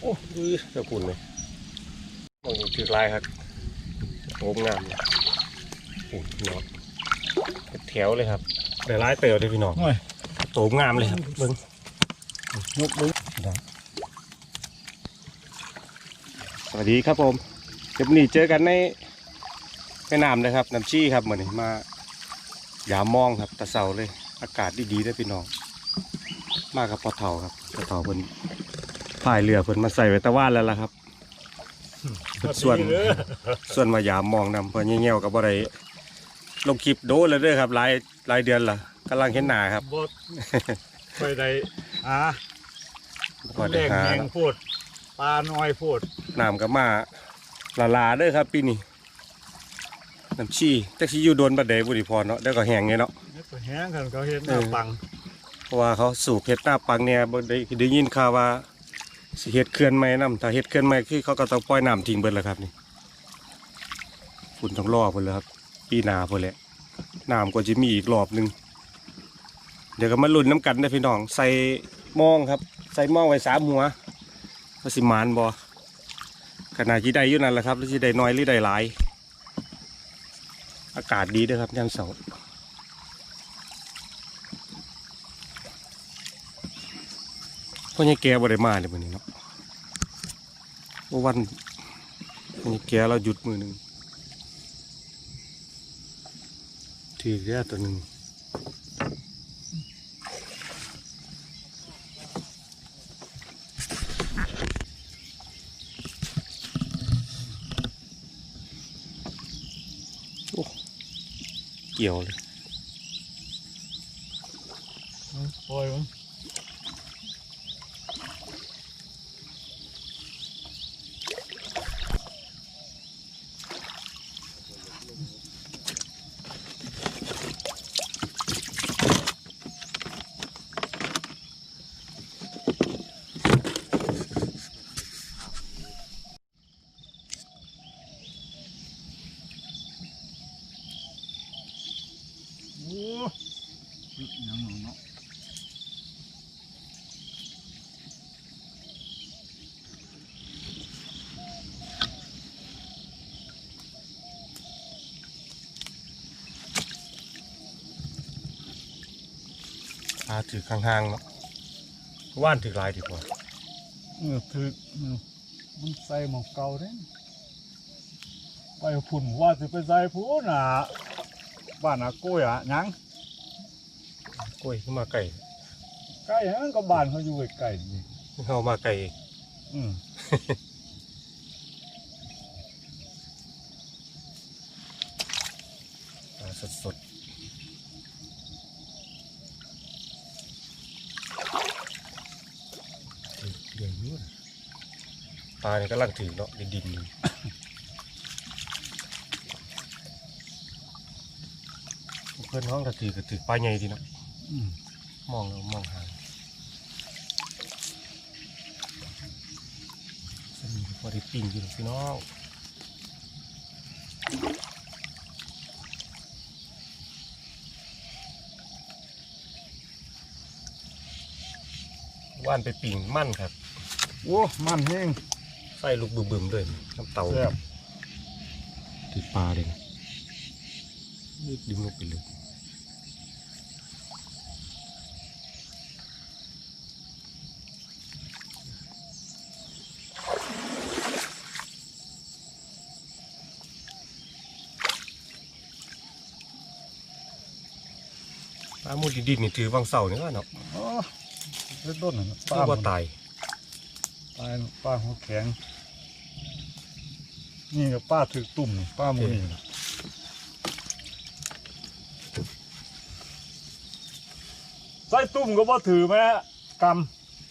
โอ้ยเจ้าปุ่นเลยมองนี่ถือลายครับโอ้งามเลยโอ้พี่น้องเป็นแถวเลยครับเดี๋ยวลายเต๋อเลยพี่น้องโอ้ยโตงามเลยครับเบิ้งยกดึงสวัสดีครับผมเดี๋ยววันนี้เจอกันในแม่น้ำนะครับน้ำชี้ครับเหมือนมายามมองครับตะเสาเลย อากาศดีๆได้อพี่น้อง มากับปอเถาครับปอเถาเพิ่น พายเรือเพิ่นมาใส่ไว้ตะว่านแล้วล่ะครับ ส่วนส่วนมายามมองนำเพิ่นเงี้ยวๆกับบ่ได้ลงคลิปโดนแล้วเด้อครับหลายหลายเดือนละกำลังเห็นหน้าครับบดไปได้อ่าบ่ได้แรงหาแหงพูดปลาน้อยพูดน้ำกับมาละลาเด้อครับปีนี้น้ำชีแต่สิอยู่โดนบัดใดบุรีพรเนาะแล้วก็แห้งไงเนาะนี่ก็แห้งกันเขาเห็นหน้าเออปัง เพราะว่าเขาสูบเห็ดหน้าปังเนี่ยบ่ได้ได้ยินข่าวว่า สิเฮ็ดเขื่อนใหม่นํถ้าเฮ็ดเขื่อนใหม่คือเขาก็ต้องปล่อยน้ำทิ้งเบิดแล้วครับนี่ฝุ่นต้องรอเพิ่นแล้วครับ ปีหนาเพิ่นแหละน้ำก็จะมีอีกรอบหนึง เดี๋ยวก็มาลุ้นน้ำกันนะพี่น้อง ใส่หมองครับ ใส่หมองไว้สามหัวว่าสิมานบ่ขนาดที่ได้อยู่นั่นแหละครับหรือสิได้น้อยหรือได้หลาย อากาศดีด้วยครับยามเสาร์ พ่อใหญ่แกบ่ได้มาเลยมื้อนี้เนาะเมื่อวันพ่อใหญ่แกเราหยุดมือหนึ่งถือแค่ตัวหนึ่งเกี่ยวเลยปล่อยมัน พาถือข้างๆเนาะว่านถือหลายดีกว่าเออคือเออมันใส่หมองเก่าเด้ไปพุ่นว่าจะไปใส่พุ่นอะบ้านอากุ้ยอะยังกล้วยขึ้นมาไก่ใกล้นั้นก็บ้านเขาอยู่ใกล้ๆนี่เข้ามาไก่เองอืม สดสดๆเดือดยุ่นปลาเนี่ยกำลังถือเนาะในดินอยู่เพื่อนห้องก็ถือก็ถือปลาใหญ่ดีเนาะอืมมองแล้วมองหางสมีพอได้ปิ้งอยู่หรอกพี่น้องว่านไปปิ่งมั่นครับ โอ้ มันแห้ง ใส่ลูกบึมๆเลยน้ำเตาแซ่บ ติดปลาเลยนะนี่ดึงลงไปเลยปลาหมูดินๆนี่ถือวังเสานี่ก็เนาะโอ้เล็ดต้นน่ะป้าว่าตาย ตายป้าหัวแข็ง นี่กับป้าถือตุ่มนี่ป้าหมูนี่น่ะใส่ตุ่มก็บ่ถือแม่ก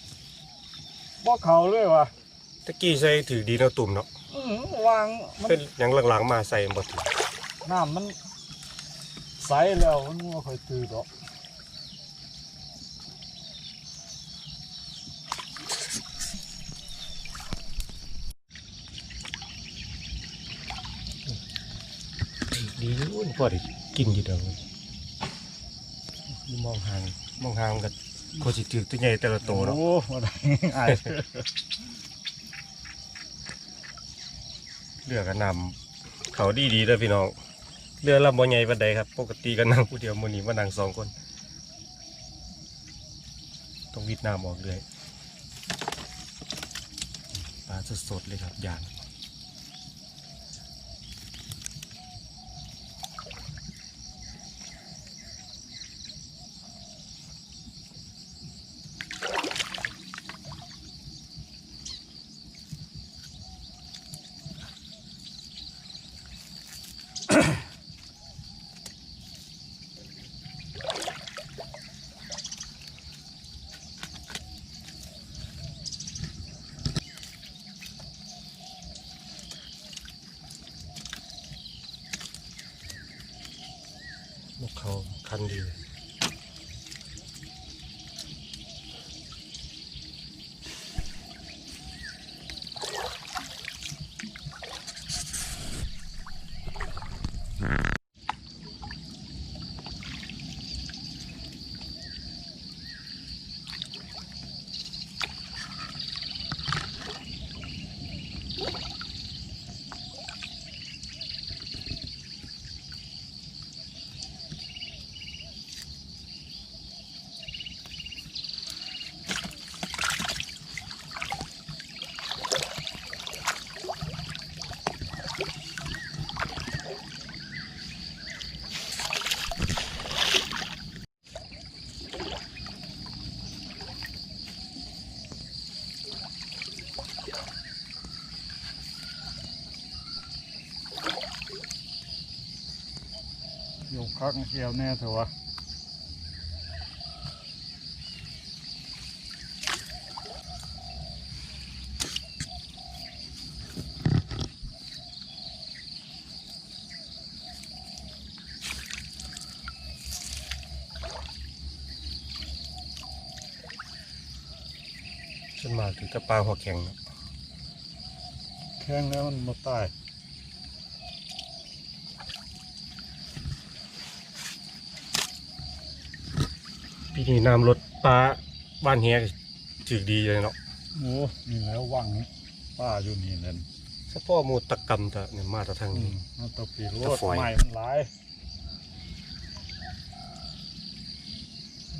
ำบ่เขาเลยวะตะกี้ใส่ถือดีเนาะตุ่มเนาะอื้อหือวางมันเป็นหยังหลังๆมาใส่บ่ถือน้ำมันใสแล้วมันบ่ค่อยถือดอก พ่อด้กินอยู่เดิมมองหางมองหางกันโคสิถือตัวใหญ่แต่ละตเนาะเรือกันนำเขาดีดีเลยพี่น้องเรือลำบ่ใหญ่ปันใดครับ ปกติกันนั่งผู้เดียวมือนี้มานั่งสองคนต้องวิดน้ำออกเลยปลาสดๆเลยครับอย่าง นกเขา คันดีอยู่คักเกี่ยวแน่เถอะวะส่วนมากถือกระปลาหัวแข็งเนาะแข้งแล้วมันมาตาย ปีนี้น้ำลดปลาบ้านเฮียก็ถือดีเลยเนาะโอ้นี่แล้ววังป้าอยู่นี่นั่นเฉพาะหมูตะกำแต่เนี่ยมาแต่ทางอืนี้ มมันตะปีรตะถฝอย ใหม่มันหลาย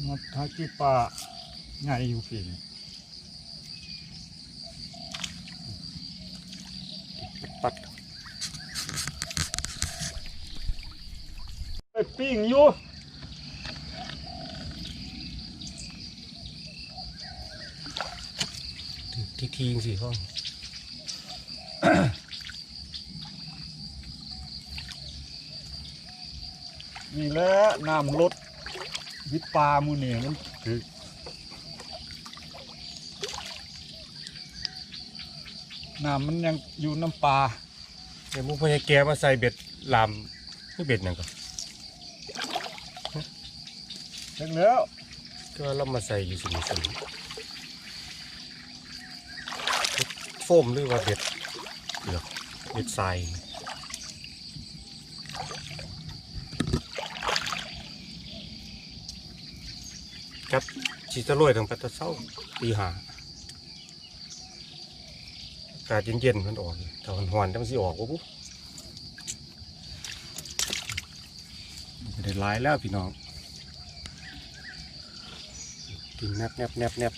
มาทักที่ป้าใหญ่อยู่ปีนี่ปัดไปปิ้งอยู่ ถือ ที่ทิ้งสิห้องนี่แหละน้ำลดวิปลามูนี่มันคือน้ำมันยังอยู่น้ำปลาเดี๋ยวหมูพญาแกมาใส่เบ็ดลามนี่เบ็ดนั่นก็เห็นแล้วก็เรามาใส่อยู่สิมีสิ โฟมหรือว่าเบ็ดเปลือกเบ็ดทรายครับชีตะลอยทางปัตตะเศร้าตีหาอากาศเย็นๆมันออกอยู่ถ้ามันหอนๆมันสิออกวะปุ๊บได้หลายแล้วพี่น้องกินแนบแนบแนบแนบ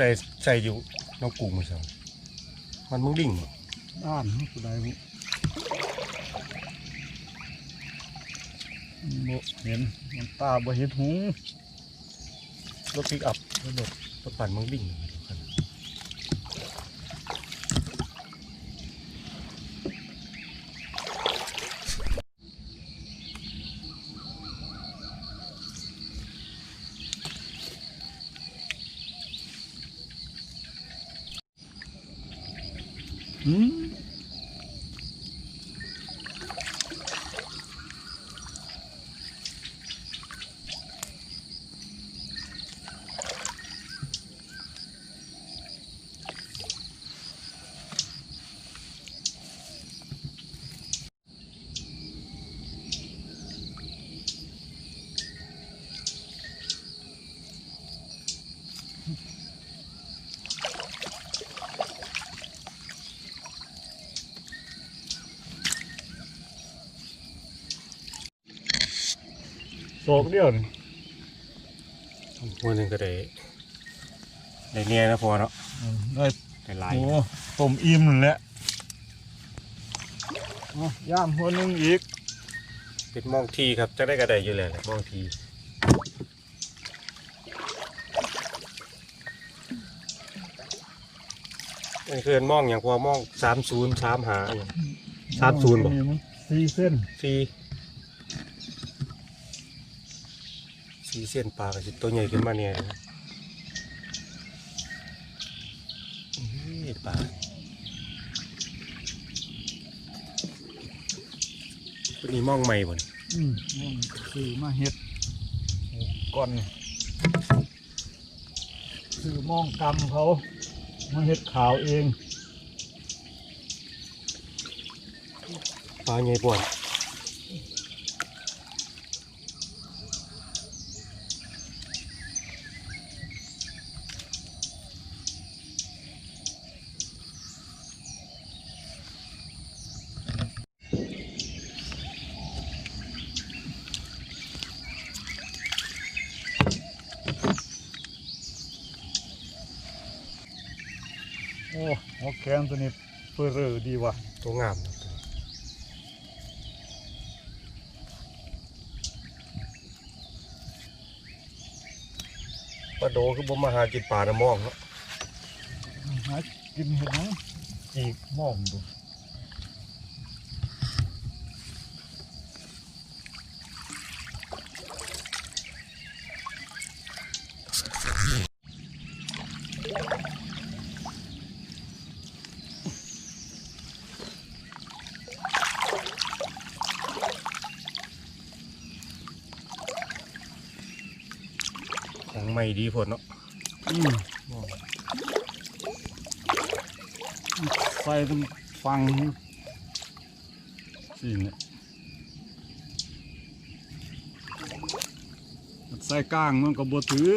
ใดใส่อยู่น้องกุ้งมือสองมันมึงดิ่งบ่ด้านนี่คือใดบุบ่เห็นมันตาบ่เห็นหูรถปิกอัพรถรถรถปั่นมึงดิ่ง กันโศกเดียวนี่หัวหนึ่งก็ได้ได้เนี่ยนะพอเนาะอืมได้ได้หลายโอ้ต้มอิ่มนั่นแหละเอาย่ามหัวหนึงอีกเป็นมองทีครับจะได้กระไดอยู่เลยแหละมองทีอันนี้คือมองอย่างพอมองสามศูนย์สามหาอย่างสามศูนย์บ่มีมั้งสี่เส้นสี่ สี่เส้นปลากระสิตัวใหญ่ขึ้นมาเนี่ยนะนี่ปลาตัวนี้มองใหม่บ่นอืมมันซื้อมาเฮ็ดโอ้ก่อนนี่ซื้อมองกำเขามาเฮ็ดขาวเองปลาใหญ่บ่นโอ้หัวแขนตัวนี้เปื้อเรอดีว่ะตัวงามนะตัวนี้ปลาโดคือบ่มาหากินปลาน้ำมองเนาะหากินเห็นไหมอีกมองดู ของใหม่ดีผลเนาะอืมใส่ตรงฟังสิเนี่ยใส่ก้างมันก็บ่ถือ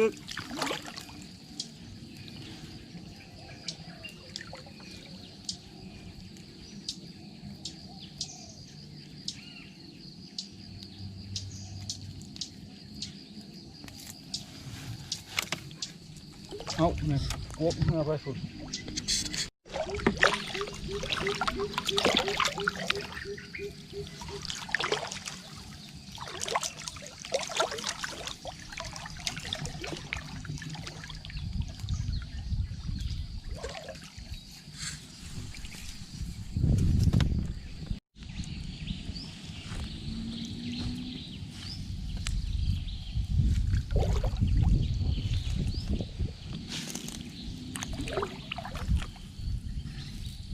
เอาเนี่ยกบเมื่อไปสุด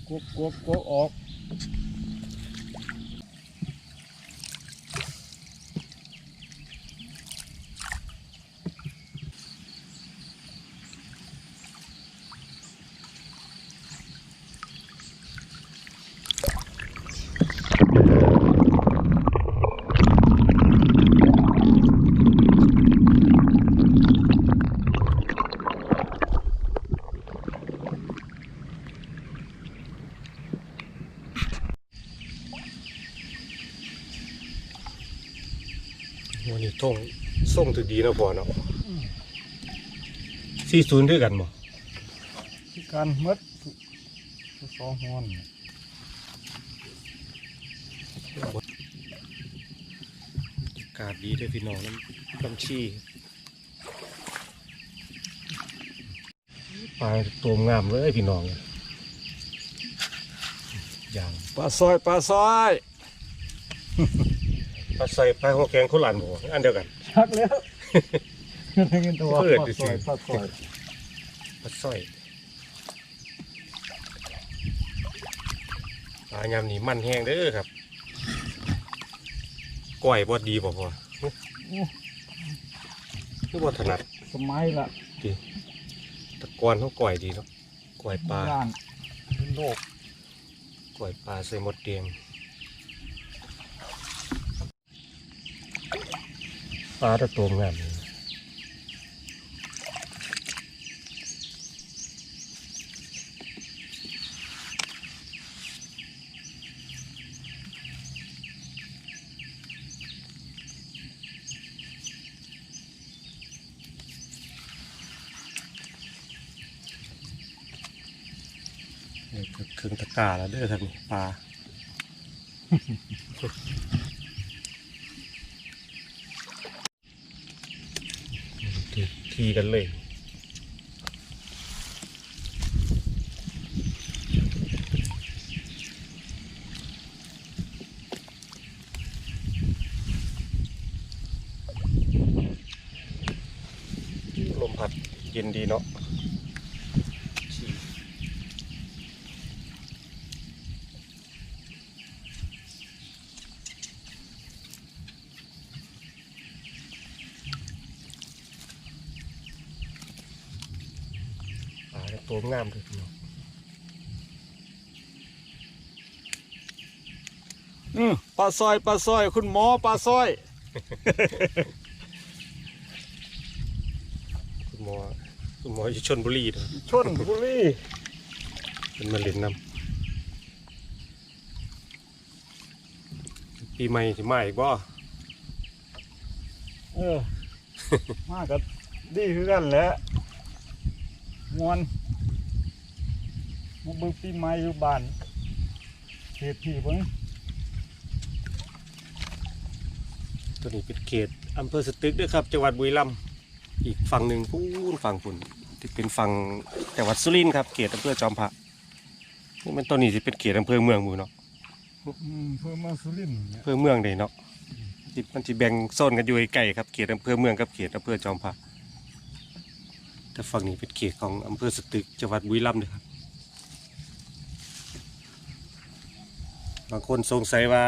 กบกบกบออก วันนี้ท่ง ส่งถือดีเนาะพอเนาะสี่ศูนย์ด้วยกันบ่ที่การหมดทุกสองหอนอากาศดีด้วยพี่น้องน้ำน้ำชีปลาตัวงามเลยพี่น้องอย่างปลาซอยปลาซอย ปลาใส่ปลาหัวแกงข้าวหลานหมูอันเดียวกัน ชักแล้วได้ยินตัวเปิดปลาดิซอยปลาซอยปลาสร้อยปลายำนี่มันแห้งเด้อครับก้อยบดดีบ่พอโอ้คือบ่ถนัดสมัยละตะกอนเขาก้อยดีเนาะก้อยปลาย่านโลกก้อยปลาใส่หมดเดียง ปลาตัวงามเครื่องตะกาแล้วเด้อครับปลา ทีทีกันเลย ลมพัดเย็นดีเนาะปลาเนี่ยตัว งามเลยพี่น้องอืมปลาซอยปลาซอย คุณหมอปลาซอย คุณหมอคุณหมออยู่ชนบุรีเนาะชนบุรีเป็นมาเล่นน้ำปีใหม่ที่มาอีกบ่เออ มากับดีคือกันแหละมวน มาเบิ่งปีใหม่อยู่บ้านเขตที่เบิ่งตัวนี้เป็นเขตอำเภอสตึกด้วยครับ จังหวัดบุรีรัมย์อีกฝั่งหนึ่งพูนฝั่งฝุ่นที่เป็นฝั่งจังหวัดสุรินทร์ครับเขตอำเภอจอมพระนี่มันตัวนี้จะเป็นเขตอำเภอเมืองหมู่เนาะอืมเพิ่มมาสุรินทร์เนี่ยอำเภอเมืองเลยเนาะที่มันจะแบ่งโซนกันอยู่ใกล้ๆครับเขตอำเภอเมืองกับเขตอำเภอจอมพระแต่ฝั่งนี้เป็นเขตของอำเภอสตึกจังหวัดบุรีรัมย์เลยครับ บางคนสงสัยว่า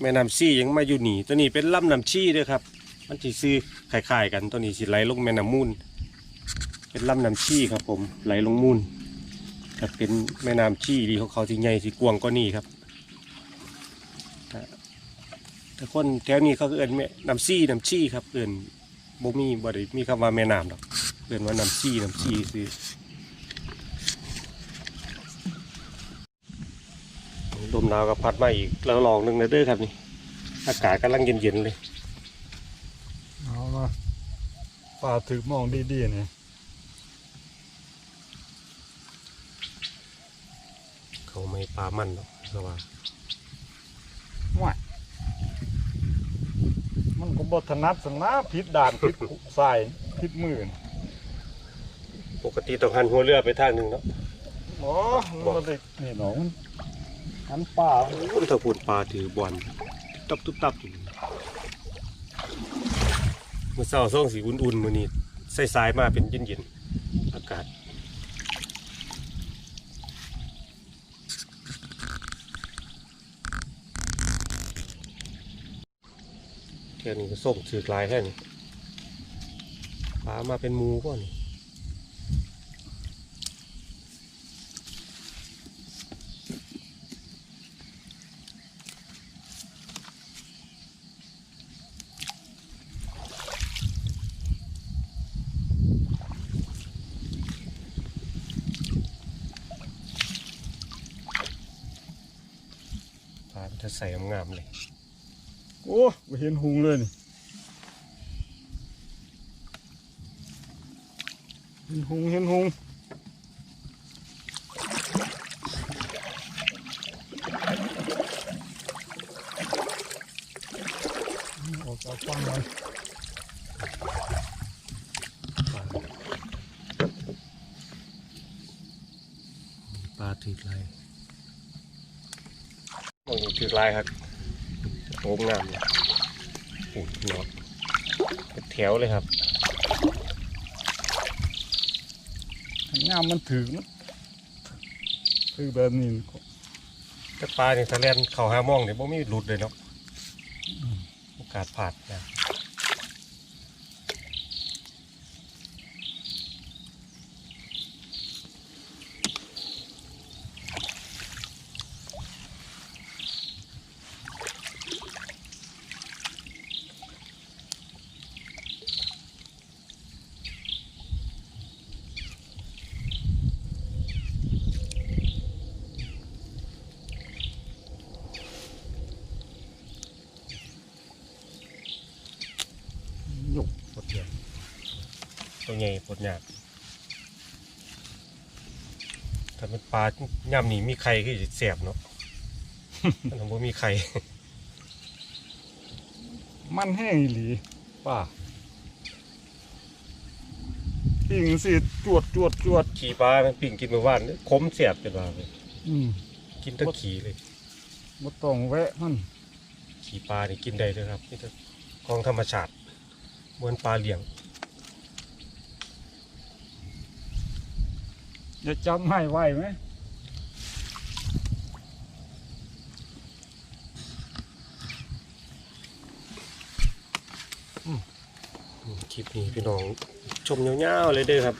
แม่น้ำซี่ยังมาอยู่หนีตัวนี้เป็นลำน้ำชี่ด้วยครับ มันสิซื้อคล้ายๆกันตัวนี้สิไหลลงแม่น้ำมูลเป็นลำน้ำชี่ครับผมไหลลงมูลแต่เป็นแม่น้ำชี่ดีของเขาที่ใหญ่ที่กว้างก็นี่ครับแต่คนแถวนี้เขาเอิ้นแม่น้ำซี่น้ำชี่ครับเอิ้นบ่มีบ่ได้มีคำว่าแม่น้ำหรอกเอิ้นว่าน้ำซี่น้ำชี่ซื้อ ลมหนาวก็พัดมาอีกแล้วลองหนึงนะเด้อครับนี่ อากาศกำลังเย็นๆเลยเอาละปลาถือมองดีๆเนี่ยเขาไม่ปลามันหรอกเพราะว่าว้ายมันก็บถนัดสนะผิดด่านผิดสายผิดมือปกติต้องหันหัวเรือไปทางหนึ่งเนาะอ๋อมันเด็กนี่หนองมั นหันป่าคุณถ้าพูดปลาถือบอลตับตุบตับอยู่เมื่อเช้าส่องสีอุ่นๆมื้อนี้สายๆมาเป็นเย็นๆอากาศแค่นี้ก็ส่งถือกลายแค่นี้ปลามาเป็นมูก่อนปลามัน จะใส่งามเลย โอ้ไม่เห็นหุงเลยนี่เห็นหุงเห็นหุงออกจากฟังเลย ปลาถือลายโอ้โหถือ ลายครับโอ้งามเลยโอ้เนาะเป็นแถวเลยครับงามมันถึงถือแบบนี้แต่ปลาเนี่ยทะเลนเข่าหามองเนี่ยบ่มีหลุดเลยเนาะโอกาสผ่านนะหยุกปวดเดียวตัวให ญ่ปวดหยาบถ้าแต่เป็นปลาย่ำนี่มีไข่คือสิแสบเนาะ มันบ่มีไข่ มันแห้งอีหลีป่าปิ่งสิจวดจวดจวดขี่ปลามันปิ่งกินเมื่อวานนี่ขมแสบเป็นว่าเลยอืมกินทั้งขี่เลยบ่ต้องแวะมันขี่ปลานี่กินได้เลยครับนี่ก็ของธรรมชาติเหมือนปลาเลี้ยง จะจำให้ไหวไหมอืมคลิปนี้พี่น้องชมยาวๆเลยเด้อครับ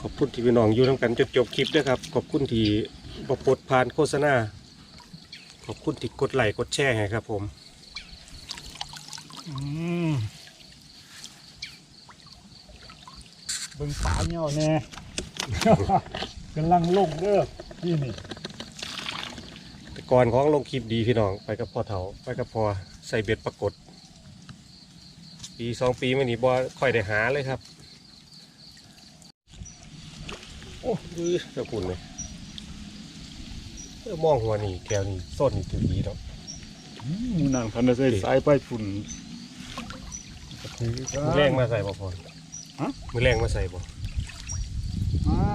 ขอบคุณที่พี่น้องอยู่ทำกันจนจบคลิปด้วยครับ ขอบคุณที่บปลดผ่านโฆษณา ขอบคุณที่กดไลค์กดแชร์ให้ครับผมอืมเบิ่งปลาเหี่ยวแน่ กำลังลงเด้อที่นี่แต่ก่อนของลงคลิปดีพี่น้องไปกับพ่อเถาไปกับพ่อใส่เบ็ดปรากฏปีสองปีมานี้บ่ค่อยได้หาเลยครับ โอ้ดูเจ้าคุณเลยเออมองหัวนี่แก้วนี่ส้นนี่ถือดีเนาะอืมนั่นคันได้ใส่สายไปฝุ่นก็ถือกันมือแรงมาใส่บ่พอฮะมือแรงมาใส่บ่ มา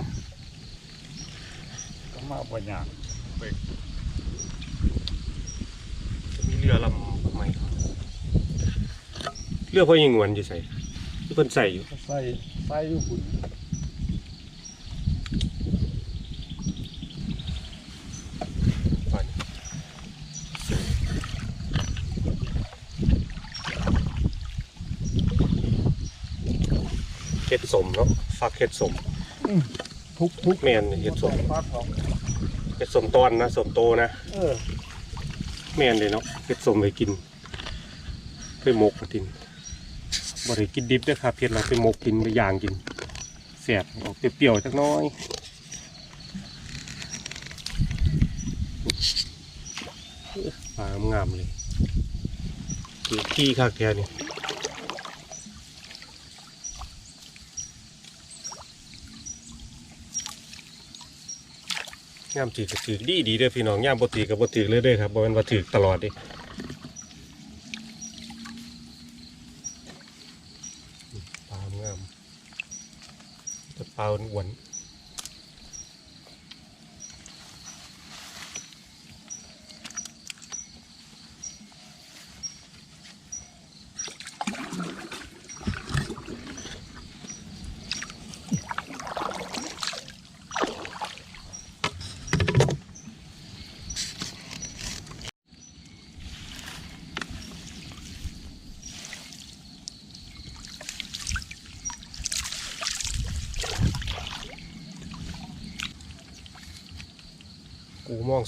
ก็มาบ่ยากมีเรือลำใหม่เรือพ่อยิงหวนอยู่ใส่ที่เพิ่นใส่อยู่ก็ใส่ใส่อยู่ฝุ่นก่อนเห็ดสมเนาะฟักเห็ดสม ทุกทุกแม่นเห็ดสมฟักของเห็ดสมตอนนะสมโตนะเออแม่นเลยเนาะเห็ดสมไปกิน ไปหมกมากินบ่ได้กินดิบเด้อครับเห็ดเราไปหมกกินไปย่างกินแสบออกเปรี้ยวๆจักหน้อยปลางามๆเลยคือขี้คักแท้นี่ ย่ามถือก็ถือดีดีเด้อพี่น้องย่ามบ่ถือก็บ่ถือเลยเด้อครับบ่แม่นว่าถือตลอดดิปลางามแต่ปลาอ้วน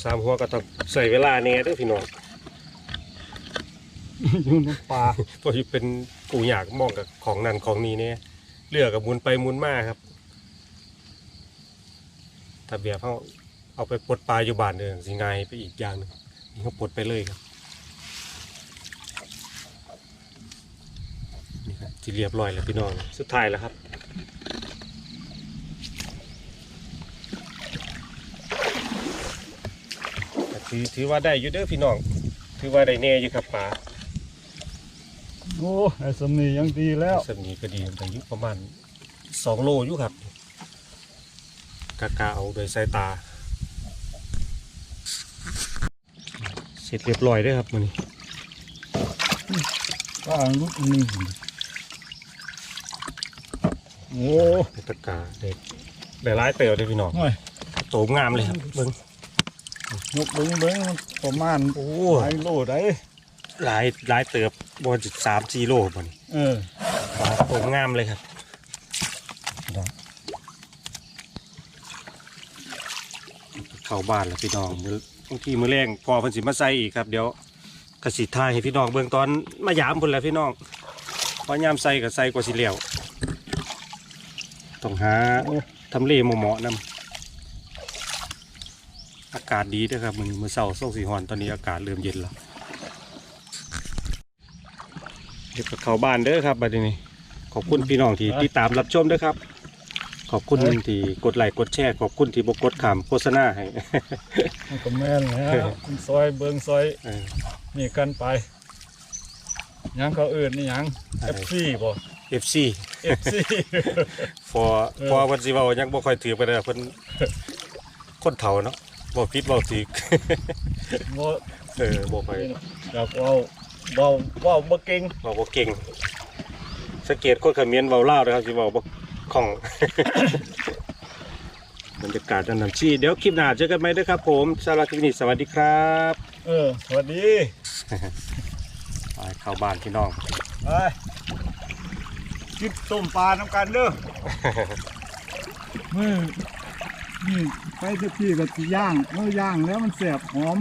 สามหัวก็ต้องใส่เวลาแน่เด้อพี่น้องอยู่ในป่าเพราะที่เป็นกูอยากมองกับของนั่นของนี้เนี่ยเลือกกับหมุนไปหมุนมาครับถ้าแบบเขาเอาไปปลดปลาอยู่บ้านเดินสิง่ายไปอีกอย่างหนึงนี่เขาปลดไปเลยครับนี่ครับที่เรียบร้อยแล้วพี่น้องสุดท้ายแล้วครับ ถือถือว่าได้อยู่เด้อพี่น้อง ถือว่าได้แน่อยู่ครับปลาโอ้ไอ้สำนียังดีแล้วสำนีก็ดีแต่อายุประมาณสองโลอยู่ครับกากาเอาโดยสายตา เสร็จเรียบร้อยเด้วยครับมันนี้ก็ลุกนี่โอ้ตะกาเด็กได้ร้ายเต๋อเลยพี่น้องยโตงามเลยครับเบิ้ง ยกเบิ้งเบิ้งมันประมาณโอ้หลายโลได้หลายหลายเติบบอลจุดสามจีโลมันนี้เออปลาโตงามเลยครับเข้าบ้านแล้วพี่น้องมื้อบางทีมือแรงพอเพันสิมาใส่อีกครับ เดี๋ยวกระสิทายให้พี่น้องเบื้องตอนมายามพุ่นแหล้วพี่น้องพอยามใส่กับใส่กว่าสิเหลียวต้องหาทำเลเหมาะๆนำอากาศดีด้วยครับมือมือเสาส่งสีหอนตอนนี้อากาศเริ่มเย็นแล้วเดี๋ยวก็เข้าบ้านเด้อครับบัดนี้ขอบคุณพี่น้องที่ติดตามรับชมเด้อครับ ขอบคุณที่กดไลค์กดแชร์ขอบคุณที่บกดขามโฆษณาให้มันก็แม่นแล้วมันซอยเบิงซอยเออนี่กันไปหยังเขาเอื่นนี่หยังอะไร FC บ่ FC FC ฟอเออฟอเพิ่นสิเว้ายังบ่ค่อยถือไปเลยเพิ่นคนเฒ่าเนาะ บ่ผิดบ่ถูก บ่เออบ่ค่อยอยากเว้าเว้าเว้าบ่เก่งเว้าบ่เก่งสังเกตคนเขมิ้นเว้าลาวนะครับสิเว้าบ่คล่อง บรรยากาศด้านน้ำชีเดี๋ยวคลิปหน้าเจอกันใหม่เด้อครับผมสำหรับคลิปนี้สวัสดีครับเออสวัสดีไปเข้าบ้านพี่น้อง ไปกินต้มปลาน้ำกันเด้อเมื่อ นี่ไปสักทีก็ย่างเมื่อย่างแล้วมันแสบหอม